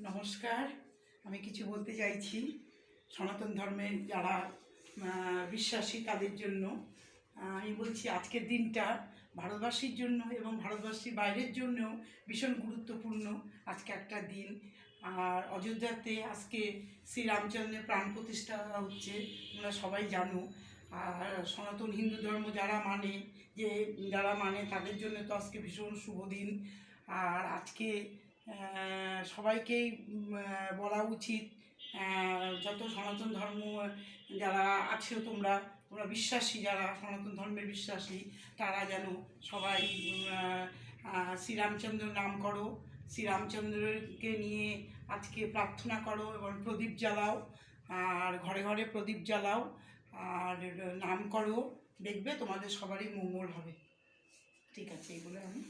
নমস্কার। আমি কিছু বলতে চাইছি। সনাতন ধর্মের যারা বিশ্বাসী তাদের জন্য আমি বলছি আজকের দিনটা ভারতবাসীর জন্য এবং ভারতবাসীর বাইরের জন্যও ভীষণ গুরুত্বপূর্ণ আজকে একটা দিন। আর অযোধ্যাতে আজকে শ্রীরামচন্দ্রের প্রাণ প্রতিষ্ঠা হচ্ছে, তোমরা সবাই জানো। আর সনাতন হিন্দু ধর্ম যারা মানে যে যারা মানে তাদের জন্য তো আজকে ভীষণ শুভ দিন। আর আজকে সবাইকেই বলা উচিত যত সনাতন ধর্ম যারা আছো তোমরা তোমরা বিশ্বাসী যারা, সনাতন ধর্মের বিশ্বাসী, তারা যেন সবাই শ্রীরামচন্দ্র নাম করো, শ্রীরামচন্দ্রকে নিয়ে আজকে প্রার্থনা করো এবং প্রদীপ জ্বালাও, আর ঘরে ঘরে প্রদীপ জ্বালাও, আর নাম করো, দেখবে তোমাদের সবারই মঙ্গল হবে। ঠিক আছে এগুলো আমি